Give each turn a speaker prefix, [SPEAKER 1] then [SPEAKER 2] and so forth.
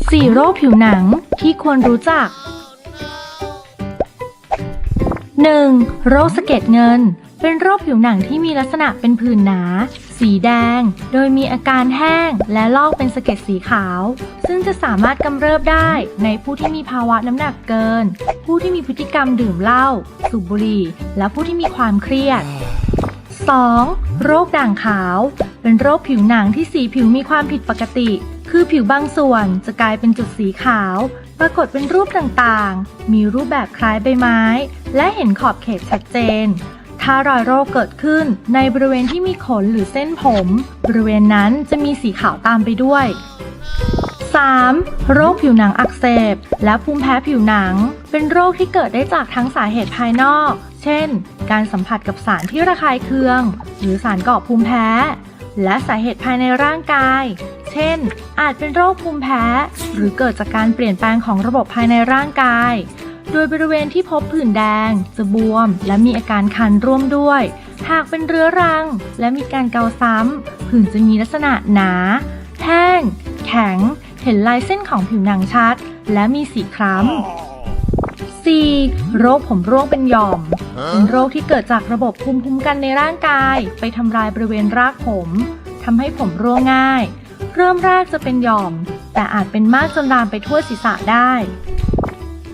[SPEAKER 1] 4 โรคผิวหนังที่ควรรู้จัก 1. โรคสะเก็ดเงิน เป็นโรคผิวหนังที่มีลักษณะเป็นผื่นหนา สีแดง โดยมีอาการแห้งและลอกเป็นสะเก็ดสีขาว ซึ่งจะสามารถกำเริบได้ในผู้ที่มีภาวะน้ำหนักเกิน ผู้ที่มีพฤติกรรมดื่มเหล้าสูบบุหรี่ และผู้ที่มีความเครียด 2. โรคด่างขาว เป็นโรคผิวหนังที่สีผิวมีความผิดปกติ คือผิวบางส่วนจะกลายเป็นจุดสีขาว ปรากฏเป็นรูปต่างๆ มีรูปแบบคล้ายใบไม้ และเห็นขอบเขตชัดเจน ถ้ารอยโรคเกิดขึ้นในบริเวณที่มีขนหรือเส้นผม บริเวณนั้นจะมีสีขาวตามไปด้วย 3. โรคผิวหนังอักเสบ และภูมิแพ้ผิวหนัง เป็นโรคที่เกิดได้จากทั้งสาเหตุภายนอก เช่น การสัมผัสกับสารที่ระคายเคือง หรือสารก่อภูมิแพ้ และสาเหตุภายในร่างกาย เช่น อาจเป็นโรคภูมิแพ้ หรือเกิดจากการเปลี่ยนแปลงของระบบภายในร่างกาย โดยบริเวณที่พบผื่นแดง จะบวม และมีอาการคันร่วมด้วย หากเป็นเรื้อรัง และมีการเกาซ้ำ ผื่นจะมีลักษณะหนา แห้ง แข็ง เห็นลายเส้นของผิวหนังชัด และมีสีคล้ำ โรคผมร่วงเป็นหย่อม เป็นโรคที่เกิดจากระบบภูมิคุ้มกันในร่างกาย ไปทำลายบริเวณรากผม ทำให้ผมร่วงง่าย เริ่มแรกจะเป็นหย่อม แต่อาจเป็นมากจนลามไปทั่วศีรษะได้